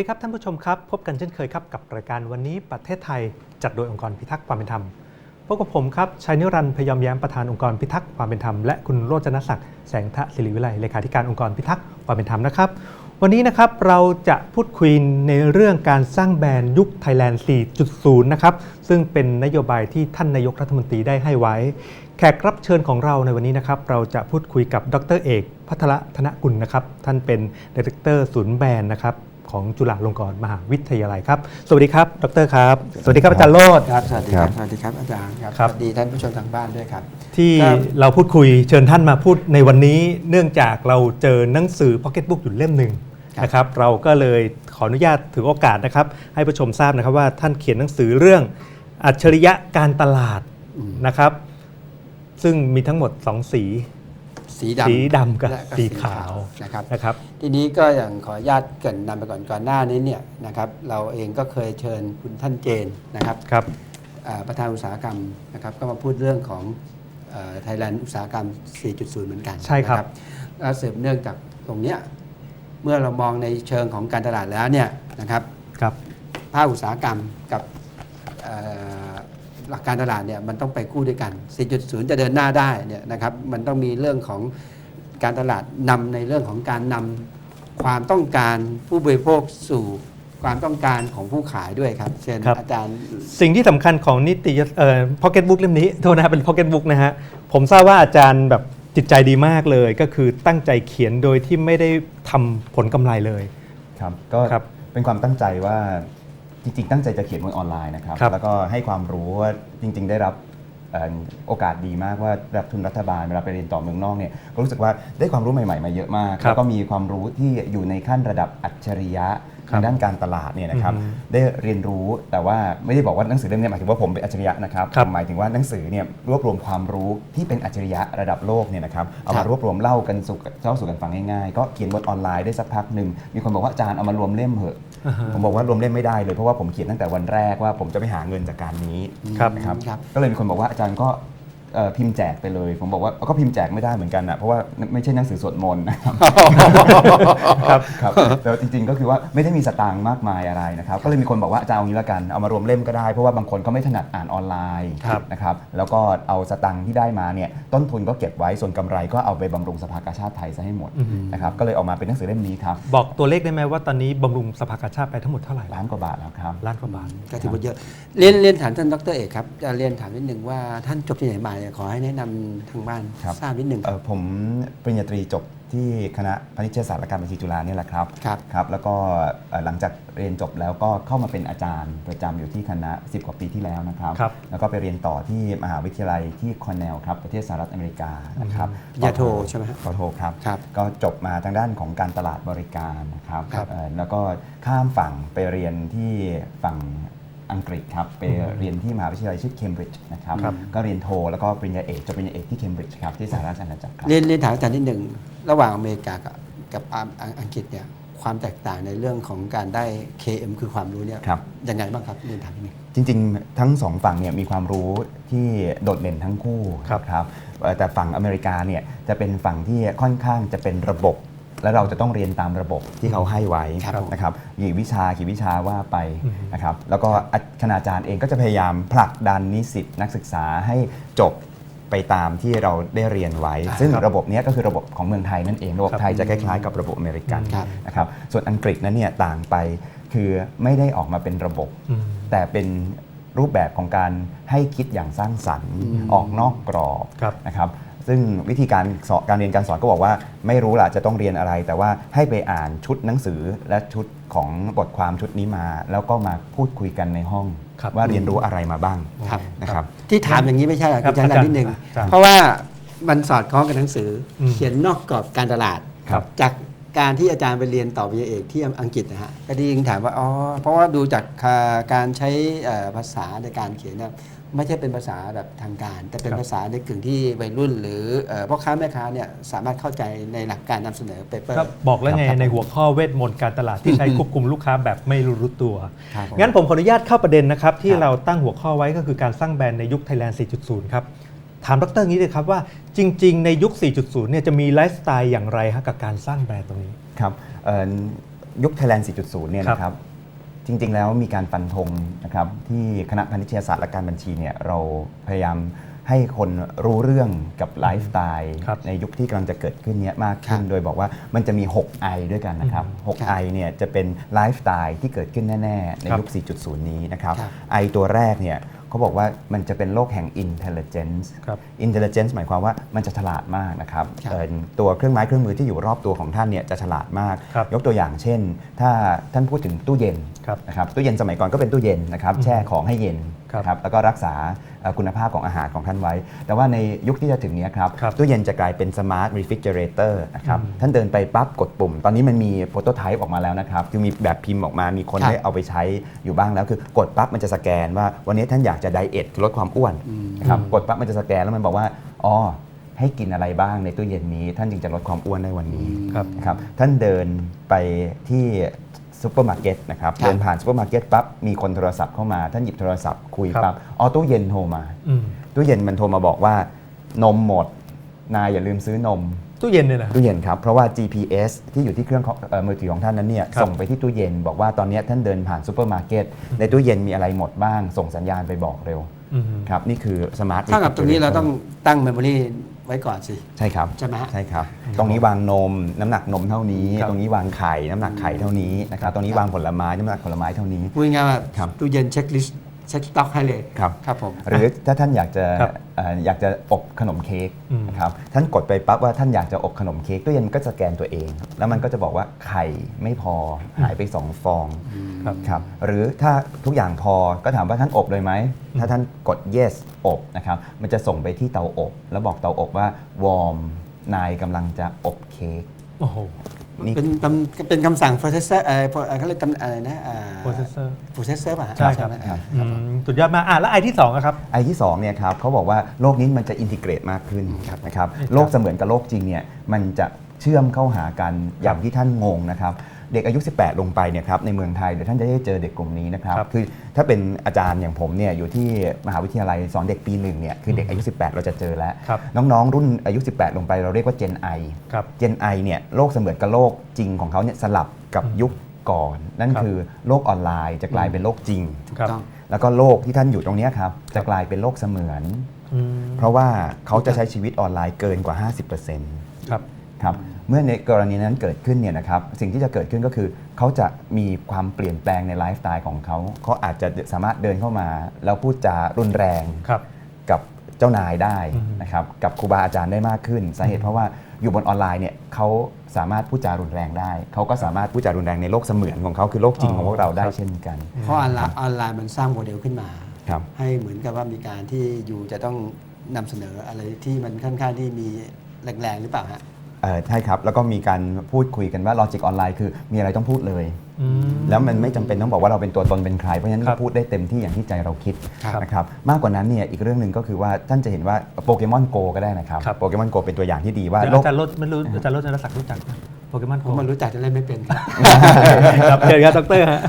วัสดีครับท่านผู้ชมครับ พบกันเช่นเคยครับกับรายการวันนี้ประเทศไทย จัดโดยองค์กรพิทักษ์ความเป็นธรรมพบกับผมครับชัยนิรันดร์พยอมแย้มประธานองค์กรพิทักษ์ความเป็นธรรมและคุณโรจนศักดิ์แสงทะศิริวิไลเลขาธิการองค์กรพิทักษ์ความเป็นธรรมนะครับ วันนี้นะครับเราจะพูดคุยในเรื่องการสร้างแบรนด์ยุคไทยแลนด์ 4.0 นะครับซึ่งเป็นนโยบายที่ท่านนายกรัฐมนตรีได้ให้ไว้ แขกรับเชิญของเราในวันนี้นะครับเราจะพูดคุยกับดรเอก พัทรธนกุลนะครับท่านเป็นดีเรคเตอร์ศูนย์แบรนด์นะครับ ของจุฬาลงกรณ์มหาวิทยาลัยครับ สวัสดีครับ ดรครับ สวัสดีครับอาจารย์โรดครับ สวัสดีคครัรับบสวัสดีครับอาจารย์ครับครับ สวัสดีท่านผู้ชมทางบ้านด้วยครับ ที่ครับเราพูดคุยเชิญท่านมาพูดในวันนี้ เนื่องจากเราเจอหนังสือ Pocket Book อยู่เล่มหนึ่งนะครับ เราก็เลยขออนุญาตถือโอกาสนะครับ ให้ผู้ชมทราบนะครับว่าท่านเขียนหนังสือเรื่องอัจฉริยะการตลาดอืมนะครับ ซึ่งมีทั้งหมด 2 สี สีดำสีดำกับและสีขาวนะครับ นะครับ ทีนี้ก็อย่างขออนุญาตเกรินนำไปก่อนก่อนหน้านี้เนี่ยนะครับเราเองก็เคยเชิญคุณท่านเจนนะครับครับ อ่าประธานอุตสาหกรรมนะครับก็มาพูดเรื่องของไทยแลนด์อุตสาหกรรม 4.0 เหมือนกันใช่ครับ นะแล้วสืบเนื่องจากตรงเนี้ยเมื่อเรามองในเชิงของการตลาดแล้วเนี่ยนะครับ ครับ ภาคอุตสาหกรรมกับเอ่อ หลักการตลาดเนี่ยมันต้องไปคู่ด้วยกัน 4.0 จะเดินหน้าได้เนี่ยนะครับมันต้องมีเรื่องของการตลาดนำในเรื่องของการนำความต้องการผู้บริโภคสู่ความต้องการของผู้ขายด้วยครับเช่นครับอาจารย์สิ่งที่สำคัญของนิติเอ่อ Pocket Book เล่มนี้โทษนะครับเป็น Pocket Book นะฮะผมทราบว่าอาจารย์แบบจิตใจดีมากเลย ก็คือตั้งใจเขียนโดยที่ไม่ได้ทำผลกำไรเลยครับก็ครับเป็นความตั้งใจว่า จริงๆ ตั้งใจจะเขียนบนออนไลน์นะครับ ครับแล้วก็ให้ความรู้ว่าจริง ๆ ได้รับเอ่อโอกาสดีมากว่ารับทุนรัฐบาลเวลาไปเรียนต่อเมืองนอกเนี่ยก็รู้สึกว่าได้ความรู้ใหม่ๆมาเยอะมากครับแล้วก็มีความรู้ที่อยู่ในขั้นระดับอัจฉริยะครับทางด้านการตลาดเนี่ยนะครับ อือฮึได้เรียนรู้แต่ว่าไม่ได้บอกว่าหนังสือเล่มเนี้หมายถึงว่าผมเป็นอัจฉริยะนะครับครับหมายถึงว่าหนังสือเนี่ยรวบรวมความรู้ที่เป็นอัจฉริยะระดับโลกเนี่ยนะครับเอาครัมาบ รวบรวมเล่ากันสู่เล่าสู่กันฟังง่ายๆ ก็เขียนบนออนไลน์ได้สักพักหนึ่งมีคนบอกว่าอาจารย์เอามารวมเล่มเหอะอ่าฮะ ผมบอกว่ารวมเล่มไม่ได้เลยเพราะว่าผมเขียนตั้งแต่วันแรกว่าผมจะไปหาเงินจากการนี้ครับ นะครับครับก็เลยมีคนบอกว่าอาจารย์ก็เอ่อ พิมพ์แจกไปเลย ผมบอกว่าก็พิมพ์แจกไม่ได้เหมือนกันนะเพราะว่าไม่ใช่หนังสือสวดมนต์นะครับครับครับแต่จริงๆก็คือว่าไม่ได้มีสตางค์มากมายอะไรนะครับ ก็เลยมีคนบอกว่าอาจารย์เอางี้ละกันเอามารวมเล่มก็ได้เพราะว่าบางคนเขาไม่ถนัดอ่านออนไลน์ครับนะครับแล้วก็เอาสตางค์ที่ได้มาเนี่ยต้นทุนก็เก็บไว้ส่วนกำไรก็เอาไปบำรุงสภากาชาติไทยซะให้หมดอือฮึนะครับก็เลยออกมาเป็นหนังสือเล่มนี้ครับบอกตัวเลขได้ไหมว่าตอนนี้บำรุงสภากาชาติไปทั้งหมดเท่าไหร่ล้านกว่าบาทแล้วครับล้านกว่าบาทก็ถือว่าเยอะเรียนเรียนถามท่านดรเอกครับจะเรียนถามนิดหนึ่งว่าท่านจบที่ไหนมาเนี่ยขอให้แนะนำทางบ้านครับ ทราบนิดหนึ่งเอ่อผมปริญญาตรีจบที่คณะพาณิชยศาสตร์และการบัญชีจุฬาเนี่ยแหละครับ ครับ ครับ แล้วก็เอ่อหลังจากเรียนจบแล้วก็เข้ามาเป็นอาจารย์ประจำอยู่ที่คณะ 10 กว่าปีที่แล้วนะครับ ครับ แล้วก็ไปเรียนต่อที่มหาวิทยาลัยที่คอนเนลครับประเทศสหรัฐอเมริกานะครับปริญญาโทใช่ไหมฮะปริญญาโทครับ ครับก็จบมาทางด้านของการตลาดบริการนะครับครับ เอ่อแล้วก็ข้ามฝั่งไปเรียนที่ฝั่ง อังกฤษครับไปเรียนที่มหาวิทยาลัยชื่อเคมบริดจ์นะครับครับก็เรียนโทแล้วก็ปริญญาเอกจบปริญญาเอกที่เคมบริดจ์ครับที่สหราชอาณาจักรครับเรียนเรียนถามอาจารย์นิดหนึ่งระหว่างอเมริกากับกับอังอังอังกฤษเนี่ยความแตกต่างในเรื่องของการได้ KM คือความรู้เนี่ยครับยังไงบ้างครับเรียนถามนิดหนึงจริง ๆ ทั้งสองฝั่งเนี่ยมีความรู้ที่โดดเด่นทั้งคู่ครับครับเอ่อแต่ฝั่งอเมริกาเนี่ยจะเป็นฝั่งที่ค่อนข้างจะเป็นระบบ และเราจะต้องเรียนตามระบบที่เขาให้ไว้ครับผมนะครับกี่วิชากี่วิชาว่าไปอืมนะครับแล้วก็คณาจารย์เองก็จะพยายามผลักดันนิสิตนักศึกษาให้จบไปตามที่เราได้เรียนไว้ ซึ่งระบบเนี้ยก็คือระบบของเมืองไทยนั่นเองระบบไทยจะคล้ายๆกับระบบอเมริกันครับนะครับส่วนอังกฤษนั้นเนี่ยต่างไปคือไม่ได้ออกมาเป็นระบบอืมแต่เป็นรูปแบบของการให้คิดอย่างสร้างสรรค์อืมออกนอกกรอบครับนะครับ ซึ่งวิธีการสอนการเรียนการสอนก็บอกว่า ไม่รู้ล่ะจะต้องเรียนอะไร แต่ว่าให้ไปอ่านชุดหนังสือและชุดของบทความชุดนี้มา แล้วก็มาพูดคุยกันในห้อง ครับว่าเรียนรู้อะไรมาบ้างครับนะครับ ที่ถามอย่างนี้ไม่ใช่หรอกครัคุบณอาจารย์อาจารย์นิดหนึ่งอาจารย์เพราะว่ามันสอดคล้องกับหนังสืออมเขียนนอกกรอบการตลาด ครับ จากการที่อาจารย์ไปเรียนต่อปริญญาเอกที่อังกฤษนะฮะก็ดีจึงถามว่าอ๋อเพราะว่าดูจากอ่าการใช้เอ่อภาษาในการเขียนเนี่ย ไม่ใช่เป็นภาษาแบบทางการ แต่เป็นครับภาษาในกึ่งที่วัยรุ่น หรือเอ่อพ่อค้าแม่ค้าเนี่ยสามารถเข้าใจในหลักการนำเสนอเปเปอร์ก็บอกแล้วไงครับในหัวข้อเวทมนต์การตลาดที่ใช้ควบคุมลูกค้าแบบไม่รู้รู้ตัวครับผมงั้นผมขออนุญาตเข้าประเด็นนะครับ ที่ครับเราตั้งหัวข้อไว้ก็คือการสร้างแบรนด์ในยุค Thailand 4.0 ครับ ถามดรนี้เลยครับว่าจริง ๆ ในยุค 4.0 เนี่ยจะมีไลฟ์สไตล์อย่างไรฮะกับการสร้างแบรนด์ตรงนี้ครับเอ่อยุค Thailand 4.0 เนี่ยครับนะครับ จริง ๆ แล้วมีการฟันธงนะครับที่คณะพาณิชยศาสตร์และการบัญชีเนี่ยเราพยายามให้คนรู้เรื่องกับไลฟ์สไตล์ครับในยุคที่กำลังจะเกิดขึ้นเนี้ยมากขึ้นครับโดยบอกว่ามันจะมี 6 I ด้วยกันนะครับครับ 6 I เนี่ยจะเป็นไลฟ์สไตล์ที่เกิดขึ้นแน่ ๆ ในครับยุค 4.0 นี้นะครับ ครับ I ตัวแรกเนี่ย เขาบอกว่ามันจะเป็นโลกแห่ง intelligence ครับ intelligence หมายความว่ามันจะฉลาดมากนะครับครับเอ่อตัวเครื่องไม้เครื่องมือที่อยู่รอบตัวของท่านเนี่ยจะฉลาดมาก ครับยกตัวอย่างเช่น ถ้าท่านพูดถึงตู้เย็นครับนะครับตู้เย็นสมัยก่อนก็เป็นตู้เย็นนะครับอืมแช่ของให้เย็นครับ นะครับแล้วก็รักษาเอ่อคุณภาพของอาหารของท่านไว้ แต่ว่าในยุคที่จะถึงเนี้ยครับครับตู้เย็นจะกลายเป็น smart refrigerator นะครับอืมท่านเดินไปปั๊บกดปุ่ม ตอนนี้มันมีโปรโตไทป์ออกมาแล้วนะครับคือมีแบบพิมพ์ออกมามีคนครับได้เอาไปใช้อยู่บ้างแล้วคือกดปั๊บมันจะสแกนว่าวันนี้ท่านอยากจะไดเอทคือลดความอ้วนอืมนะครับอืมกดปั๊บมันจะสแกนแล้วมันบอกว่าอ๋อให้กินอะไรบ้างในตู้เย็นนี้ ท่านจึงจะลดความอ้วนได้วันนี้ครับนะครับท่านเดินไปที่ ซูเปอร์มาร์เก็ตนะครับครับเดินผ่านซูเปอร์มาร์เก็ตปั๊บมีคนโทรศัพท์เข้ามาท่านหยิบโทรศัพท์คุยครับปั๊บอ๋อตู้เย็นโทรมาอืมตู้เย็นมันโทรมาบอกว่านมหมดนายอย่าลืมซื้อนมตู้เย็นเนี่ยนะตู้เย็นครับ เพราะว่า GPS ที่อยู่ที่เครื่องของเอ่อมือถือของท่านนั้นเนี่ยครับส่งไปที่ตู้เย็น บอกว่าตอนเนี้ยท่านเดินผ่านซูเปอร์มาร์เก็ตในตู้เย็นมีอะไรหมดบ้าง ส่งสัญญาณไปบอกเร็วอืมครับนี่คือสมาร์ทถ้ากับตรงนี้เราต้องตั้งเมมโมรี ไว้ก่อนสิ ใช่ครับใช่ไหมฮะใช่ครับ ตรงนี้วางนมน้ำหนักนมเท่านี้ ครับ ตรงนี้วางไข่น้ำหนักไข่เท่านี้นะครับตรงนี้วางผลไม้น้ำหนักผลไม้เท่านี้ พูดง่ายๆว่าครับ ตู้เย็นเช็คลิสต์ เช็คสต็อกให้เลยครับ ครับผม หรือถ้าท่านอยากจะครับเอ่ออยากจะอบขนมเค้กอืม นะครับท่านกดไปปั๊บว่าท่านอยากจะอบขนมเค้กตู้เย็นมันก็สแกนตัวเอง แล้วมันก็จะบอกว่าไข่ไม่พอหายไป2ฟองครับ ครับหรือถ้าทุกอย่างพอก็ถามว่าท่านอบเลยไหมถ้าท่านกด yes อบนะครับมันจะส่งไปที่เตาอบ แล้วบอกเตาอบว่า warm นายกำลังจะอบเค้ก โอ้โห นี่ เป็นคำเป็นคำสั่ง processor เอ่อเอ่อเขาเรียกตำอะไรนะอ่า processor processor ป่ะฮะใช่ครับ ไหมอ่า อืมสุดยอดมากอะแล้วไอที่สองอะครับ ไอที่2เนี่ยครับเขาบอกว่าโลกนี้มันจะอินทิเกรตมากขึ้นนะครับครับโลกเสมือนกับโลกจริงเนี่ยมันจะเชื่อมเข้าหากันอย่างที่ท่านงงนะครับ เด็กอายุ 18 ลงไปเนี่ยครับในเมืองไทยเดี๋ยวท่านจะได้เจอเด็กกลุ่มนี้นะครับครับคือถ้าเป็นอาจารย์อย่างผมเนี่ยอยู่ที่มหาวิทยาลัยสอนเด็กปีหนึ่งเนี่ยคือเด็กอายุ 18 เราจะเจอแล้ว ครับน้องๆ รุ่นอายุ 18 ลงไปเราเรียกว่า Gen I ครับ Gen I เนี่ยโลกเสมือนกับโลกจริงของเขาเนี่ยสลับกับยุคก่อน นั่นครับ คือโลกออนไลน์จะกลายเป็นโลกจริง ถูกครับ ต้องแล้วก็โลกที่ท่านอยู่ตรงเนี้ยครับจะกลายเป็นโลกเสมือน อืมเพราะว่าเขาจะใช้ชีวิตออนไลน์เกินกว่า 50%ครับ ครับเมื่อในกรณีนั้นเกิดขึ้นเนี่ยนะครับสิ่งที่จะเกิดขึ้นก็คือเขาจะมีความเปลี่ยนแปลงในไลฟ์สไตล์ของเขาเขาอาจจะสามารถเดินเข้ามา แล้วพูดจารุนแรงครับกับเจ้านายได้อืมนะครับกับครูบาอาจารย์ได้มากขึ้นสาเหตุเพราะว่าอยู่บนออนไลน์เนี่ยเขาสามารถพูดจารุนแรงได้ เขาก็สามารถพูดจารุนแรงในโลกเสมือนของเขาคือโลกจริงของพวกเราได้เช่นกัน เพราะออนไลน์ออนไลน์มันสร้างโมเดลขึ้นมาครับให้เหมือนกับว่ามีการที่อยู่จะต้องนำเสนออะไรที่มันค่อนข้างที่มีแรงๆหรือเปล่าฮะ เอ่อใช่ครับ แล้วก็มีการพูดคุยกันว่าลอจิกออนไลน์คือมีอะไรต้องพูดเลย อืม แล้วมันไม่จำเป็นต้องบอกว่าเราเป็นตัวตนเป็นใคร เพราะฉะนั้นครับพูดได้เต็มที่อย่างที่ใจเราคิดครับนะครับมากกว่านั้นเนี่ยอีกเรื่องหนึ่งก็คือว่าท่านจะเห็นว่าโปเกมอนโกก็ได้นะครับครับ โปเกมอนโกเป็นตัวอย่างที่ดีว่าเดี๋ยวโลก อาจารย์รถไม่รู้อาจารย์รถจะรักษารู้จัก โปเกมอนผมมันรู้จักจะเล่นไม่เป็นครับ ครับเดี๋ยวครับดรฮะ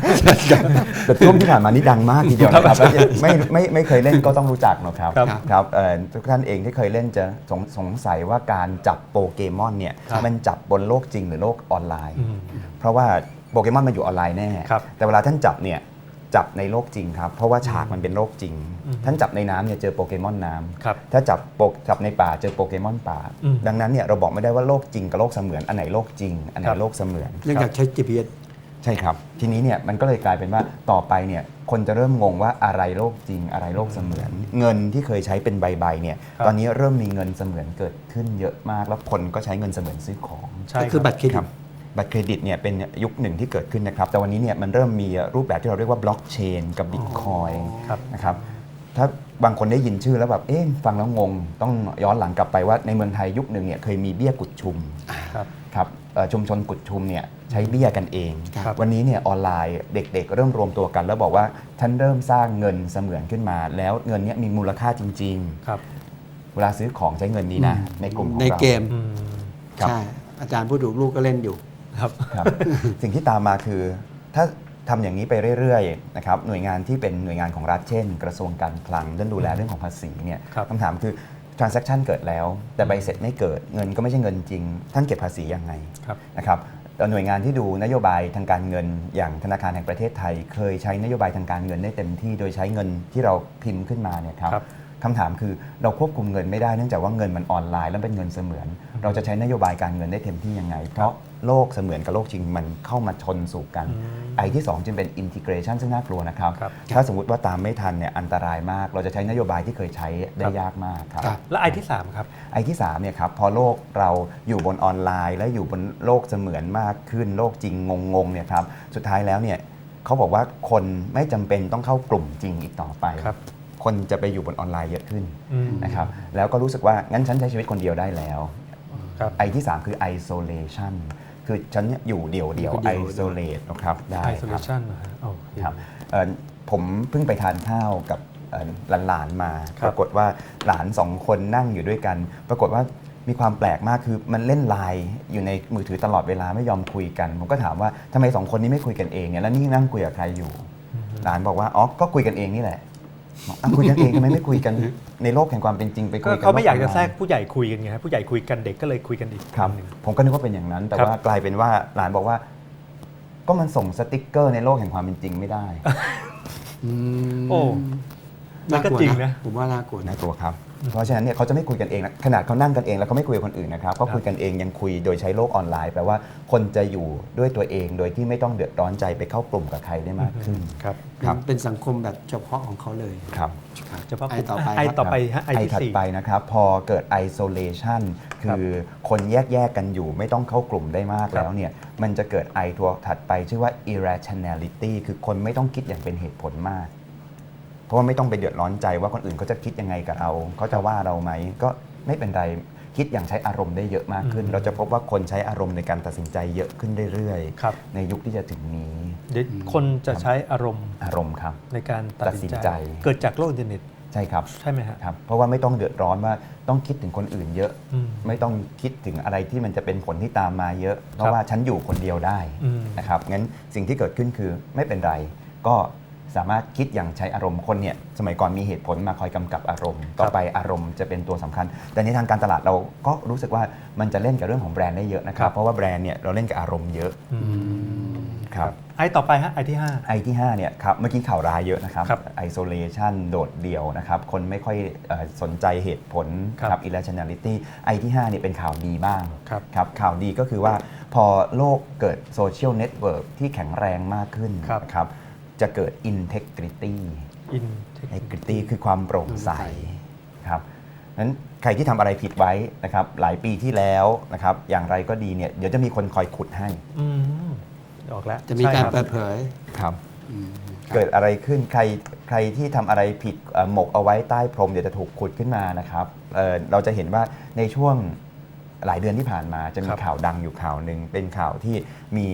แต่ช่วงที่ผ่านมานี่ดังมากทีเดียวนะครับแล้วไม่ไม่ไม่เคยเล่นก็ต้องรู้จักนะครับครับครับเอ่อทุกท่านเองที่เคยเล่นจะสงสงสัยว่าการจับโปเกมอนเนี่ยครับมันจับบนโลกจริงหรือโลกออนไลน์อืมเพราะว่าโปเกมอนมันอยู่ออนไลน์แน่ ครับแต่เวลาท่านจับเนี่ย จับในโลกจริงครับ เพราะว่าฉากมันเป็นโลกจริงอืมท่านจับในน้ำเนี่ยเจอโปเกมอนน้ำครับถ้าจับโปกจับในป่าเจอโปเกมอนป่า อืม ดังนั้นเนี่ยเราบอกไม่ได้ว่าโลกจริงกับโลกเสมือนอันไหนโลกจริง อันไหนครับโลกเสมือน เนื่องจากใช้ GPS ใช่ครับ ทีนี้เนี่ยมันก็เลยกลายเป็นว่าต่อไปเนี่ยคนจะเริ่มงงว่าอะไรโลกจริง อะไรโลกเสมือน เงินที่เคยใช้เป็นใบๆเนี่ยครับ ตอนนี้เริ่มมีเงินเสมือนเกิดขึ้นเยอะมาก แล้วคนก็ใช้เงินเสมือนซื้อของ ใช่ก็คือบัตรเครดิครัตบ บัตรเครดิตเนี่ยเป็นยุคหนึ่งที่เกิดขึ้นนะครับ แต่วันนี้เนี่ยมันเริ่มมีรูปแบบที่เราเรียกว่าบล็อกเชนกับบิตคอยครับนะครับถ้าบางคนได้ยินชื่อแล้วแบบ เอ๊ะฟังแล้วงง ต้องย้อนหลังกลับไปว่าในเมืองไทยยุคหนึ่งเนี่ยเคยมีเบี้ยกุดชุมครับครับเอ่อชุมชนกุดชุมเนี่ยใช้เบี้ยกันเองครับวันนี้เนี่ยออนไลน์เด็กๆ เริ่มรวมตัวกัน แล้วบอกว่าฉันเริ่มสร้างเงินเสมือนขึ้นมา แล้วเงินเนี้มีมูลค่าจริงครับๆเวลาซื้อของใช้เงินนี้นะในกลุ่มของในเราเกมอืมครับใช่อาจารย์ผู้ดูลูกก็เล่นอยู่ ครับครับ สิ่งที่ตามมาคือ ถ้าทำอย่างนี้ไปเรื่อยๆนะครับหน่วยงานที่เป็นหน่วยงานของรัฐเช่น กระทรวงการคลังท่านดูแลเรื่องของภาษีเนี่ยครับคำถามคือ transaction เกิดแล้ว แต่ใบเสร็จไม่เกิดเงินก็ไม่ใช่เงินจริง ท่านเก็บภาษียังไงครับ นะครับหน่วยงานที่ดูนโยบายทางการเงินอย่างธนาคารแห่งประเทศไทย เคยใช้นโยบายทางการเงินได้เต็มที่โดยใช้เงินที่เราพิมพ์ขึ้นมาเนี่ยครับ ครับ คำถามคือเราควบคุมเงินไม่ได้เนื่องจากว่าเงินมันออนไลน์แล้วเป็นเงินเสมือน เราจะใช้นโยบายการเงินได้เต็มที่ยังไง เพราะโลกเสมือนกับโลกจริงมันเข้ามาชนสู่กันอืมไอ้ที่ 2 จึงเป็น integration ซึ่งน่ากลัวนะครับ ครับ ถ้าสมมติว่าตามไม่ทันเนี่ยอันตรายมาก เราจะใช้นโยบายที่เคยใช้ได้ยากมากครับ ครับ และไอที่สามครับ ไอ้ที่3เนี่ยครับพอโลกเราอยู่บนออนไลน์ และอยู่บนโลกเสมือนมากขึ้น โลกจริงงงๆเนี่ยครับสุดท้ายแล้วเนี่ยเขาบอกว่าคนไม่จำเป็นต้องเข้ากลุ่มจริงอีกต่อไป ครับ คนจะไปอยู่บนออนไลน์เยอะขึ้นอืม นะครับแล้วก็รู้สึกว่างั้นฉันใช้ชีวิตคนเดียวได้แล้ว ครับ ไอ้ที่ 3 คือ isolation คือฉันเนี่ยอยู่เดี่ยวเดียว อยู่เดี่ยว isolate นะครับได้ครับ isolation นะฮะโอเค ครับเอ่อผมเพิ่งไปทานข้าวกับเอ่อหลานๆมา ครับปรากฏว่าหลานสองคนนั่งอยู่ด้วยกัน ปรากฏว่ามีความแปลกมากคือมันเล่นไลน์อยู่ในมือถือตลอดเวลาไม่ยอมคุยกัน ผมก็ถามว่าทำไมสองคนนี้ไม่คุยกันเองเนี่ยแล้วนี่นั่งคุยกับใครอยู่ หลานบอกว่าอ๋อก็คุยกันเองนี่แหละ บอกอ้าวคุยกันเองทำไมไม่คุยกันในโลกแห่งความเป็นจริงไปคุก็ยกันเขาไม่อยากจะโลแทรกนไลน์ผู้ใหญ่คุยกันไงฮะผู้ใหญ่คุยกันเด็กก็เลยคุยกันอีกครับ หนึ่ง ผมก็นึกว่าเป็นอย่างนั้น แต่ครับ ว่ากลายเป็นว่าหลานบอกว่า ก็มันส่งสติกเกอร์ในโลกแห่งความเป็นจริงไม่ได้อืมโอ้มันก็ากลัวจริงนะ ผมว่าน่ากลัวนะน่ากลัวครับ เพราะฉะนั้นเนี่ยเขาจะไม่คุยกันเองนะขนาดเขานั่งกันเองแล้วเขาไม่คุยกับคนอื่นนะครับก็คุยกันเองยังคุยโดยใช้โลกออนไลน์แปลว่าคนจะอยู่ด้วยตัวเองโดยที่ไม่ต้องเดือดร้อนใจไปเข้ากลุ่มกับใครได้มากขึ้นครับครับเป็นสังคมแบบเฉพาะของเขาเลยครับครับเฉพาะไอต่อไปไอครับต่อไปฮะไอไอที่ถัดสี่ไปนะครับพอเกิด isolation คือคนแยกแยกๆกันอยู่ไม่ต้องเข้ากลุ่มได้มากครับแล้วเนี่ยมันจะเกิดไอตัวถัดไปชื่อว่า irrationality คือคนไม่ต้องคิดอย่างเป็นเหตุผลมาก เพราะว่าไม่ต้องไปเดือดร้อนใจว่าคนอื่นเขาจะคิดยังไงกับเราเขาจะว่าเราไหมก็ไม่เป็นไรคิดอย่างใช้อารมณ์ได้เยอะมากขึ้นอืมเราจะพบว่าคนใช้อารมณ์ในการตัดสินใจเยอะขึ้นเรื่อยครับๆในยุคที่จะถึงนี้เดี๋ยวคนจะใช้อารมณ์อารมณ์ครับ ในการตัดสินตัดสินใจใจ เกิดจากโลกอินเทอร์เน็ตใช่ครับใช่ไหมฮะครับ เพราะว่าไม่ต้องเดือดร้อนว่าต้องคิดถึงคนอื่นเยอะอืมไม่ต้องคิดถึงอะไรที่มันจะเป็นผลที่ตามมาเยอะ เพราะว่าฉันอยู่คนเดียวได้อืมนะครับงั้นสิ่งที่เกิดขึ้นคือไม่เป็นไร ก็ สามารถคิดอย่างใช้อารมณ์คนเนี่ยสมัยก่อนมีเหตุผลมาคอยกำกับอารมณ์ ต่อไปอารมณ์จะเป็นตัวสำคัญ แต่ในทางการตลาดเราก็รู้สึกว่ามันจะเล่นกับเรื่องของแบรนด์ได้เยอะนะคครัรับบเพราะว่าแบรนด์เนี่ยเราเล่นกับอารมณ์เยอะอืมครับไอต่อไปฮะไอที่ห้าไอที่5เนี่ยครับเมื่อกี้ข่าวร้ายเยอะนะครับครับ isolation โดดเดี่ยวนะครับคนไม่ค่อยเอ่อสนใจเหตุผลครับ irrationality ไอที่5เนี่ยเป็นข่าวดีบ้างครับครับข่าวดีก็คือว่าพอโลกเกิดโซเชียลเน็ตเวิร์กที่แข็งแรงมากขึ้นครับนะครับ จะเกิด integrity อิน integrity คือความโปร่งใสโปร่งใสครับนั้นใครที่ทำอะไรผิดไว้นะครับ หลายปีที่แล้วนะครับ อย่างไรก็ดีเนี่ยเดี๋ยวจะมีคนคอยขุดให้อืมออกแล้ว จะมีการใช่คบเปิดเผยครับอืมครับเกิดอะไรขึ้นใครใครที่ทำอะไรผิดเอ่อหมกเอาไว้ใต้พรมเดี๋ยวจะถูกขุดขึ้นมานะครับเอ่อเราจะเห็นว่าในช่วงหลายเดือนที่ผ่านมาจะมีครับข่าวดังอยู่ข่าวหนึ่งเป็นข่าวที่มี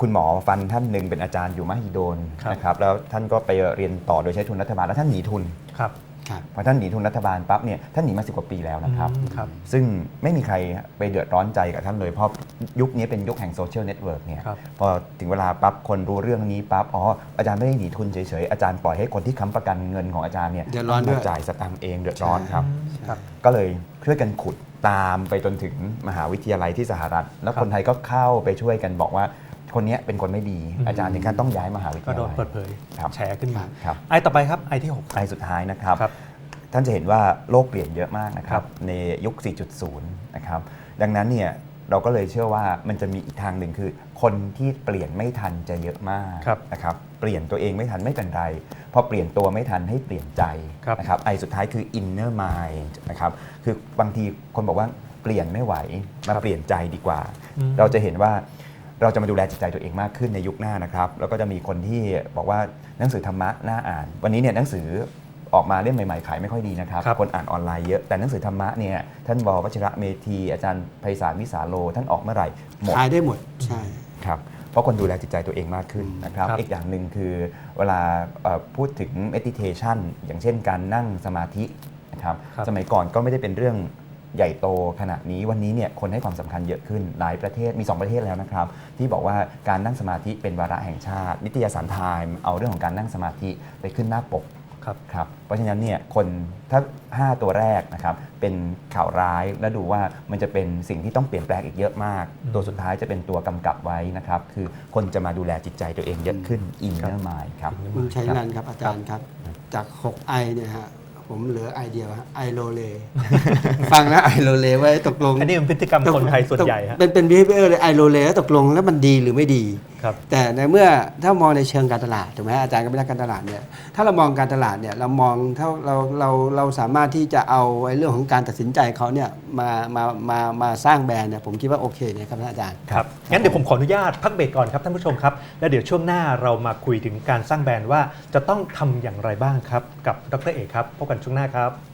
คุณหมอฟันท่านหนึ่งเป็นอาจารย์อยู่มหิดลครับ นะครับแล้วท่านก็ไปเรียนต่อโดยใช้ทุนรัฐบาลแล้วท่านหนีทุนครับ ครับพอท่านหนีทุนรัฐบาลปั๊บเนี่ยท่านหนีมาสิกว่าปีแล้วนะครับ อืมครับ ซึ่งไม่มีใครไปเดือดร้อนใจกับท่านเลยเพราะยุคนี้เป็นยุคแห่งโซเชียลเน็ตเวิร์กเนี่ยครับ พอถึงเวลาปั๊บคนรู้เรื่องนี้ปั๊บอ๋ออาจารย์ไม่ได้หนีทุนเฉยๆอาจารย์ปล่อยให้คนที่ค้ำประกันเงินของอาจารย์เนี่ยเดือดร้อนด้วย มาจ่ายสตางค์เองเดือดร้อนครับ ครับ ก็เลยช่วยกันขุดตามไปจนถึงมหาวิทยาลัยที่สหรัฐ แล้วครับ คนไทยก็เข้าไปช่วยกันบอกว่า คนเนี้ยเป็นคนไม่ดีอืมอาจารย์ถึงขั้นต้องย้ายมหาวิทก็ยาโดนลัยเปิดเผยครับแฉขึ้นมาครับไอต่อไปครับไอที่หกไอสุดท้ายนะครับครับ ท่านจะเห็นว่าโลกเปลี่ยนเยอะมากนะครัครับบในยุค 4.0 นะครับดังนั้นเนี่ยเราก็เลยเชื่อว่ามันจะมีอีกทางหนึ่งคือ คนที่เปลี่ยนไม่ทันจะเยอะมากครับนะครับเปลี่ยนตัวเองไม่ทันไม่เป็นไรพอเปลี่ยนตัวไม่ทันให้เปลี่ยนใจครับนะครับไอสุดท้ายคือ inner mind นะครับคือบางทีคนบอกว่าเปลี่ยนไม่ไหวมาเปลี่ยนใจดีกว่าอืมเราจะเห็นว่า เราจะมาดูแลจิตใจตัวเองมากขึ้นในยุคหน้านะครับ แล้วก็จะมีคนที่บอกว่าหนังสือธรรมะน่าอ่าน วันนี้เนี่ยหนังสือออกมาเล่มใหม่ๆขายไม่ค่อยดีนะครับครับคนอ่านออนไลน์เยอะแต่หนังสือธรรมะเนี่ยท่านบวชิระเมธีอาจารย์ไพศาลวิสาโล ท่านออกเมื่อไหร่หมดขายได้หมดใช่ครับเพราะคนดูแลจิตใจตัวเองมากขึ้นนะครับครับอีกอย่างหนึ่งคือเวลาเอ่อพูดถึง meditation อย่างเช่นการนั่งสมาธินะครับครับสมัยก่อนก็ไม่ได้เป็นเรื่อง ใหญ่โตขนาดนี้วันนี้เนี่ยคนให้ความสำคัญเยอะขึ้นหลายประเทศมี 2 ประเทศแล้วนะครับ ที่บอกว่าการนั่งสมาธิเป็นวาระแห่งชาติ นิตยสารไทม์เอาเรื่องของการนั่งสมาธิไปขึ้นหน้าปกครับครับเพราะฉะนั้นเนี่ยคนถ้า 5 ตัวแรกนะครับเป็นข่าวร้ายแล้วดูว่ามันจะเป็นสิ่งที่ต้องเปลี่ยนแปลงอีกเยอะมากอืมตัวสุดท้ายจะเป็นตัวกำกับไว้นะครับคือคนจะมาดูแลจิตใจตัวเองเยอะขึ้น inner mind ครับคุณชัยนันท์ครับอาจารย์ครับจาก 6 ไอเนี่ยฮะ ผมเหลือไอเดียวฮะไอโลเลฟังแล้วไอโลเลไว้ตกลงอันนี้เป็นพฤติกรรมคนไทยส่วนใหญ่ฮะเป็นเป็น behavior เลยไอโลเลแล้วตกลงแล้วมันดีหรือไม่ดีครับแต่ในเมื่อถ้ามองในเชิงการตลาดถูกไหมอาจารย์ก็เป็นนักการตลาดเนี่ยถ้าเรามองการตลาดเนี่ยเรามองถ้าเราเราเราสามารถที่จะเอาไอ้เรื่องของการตัดสินใจเขาเนี่ยมามามามาสร้างแบรนด์เนี่ยผมคิดว่าโอเคเนี่ยครับท่านอาจารย์ครับงั้นเดี๋ยวผมขออนุญาตพักเบรกก่อนครับท่านผู้ชมครับแล้วเดี๋ยวช่วงหน้าเรามาคุยถึงการสร้างแบรนด์ว่าจะต้องทำอย่างไรบ้างครับกับดรเอกครับพบกันช่วงหน้าครับ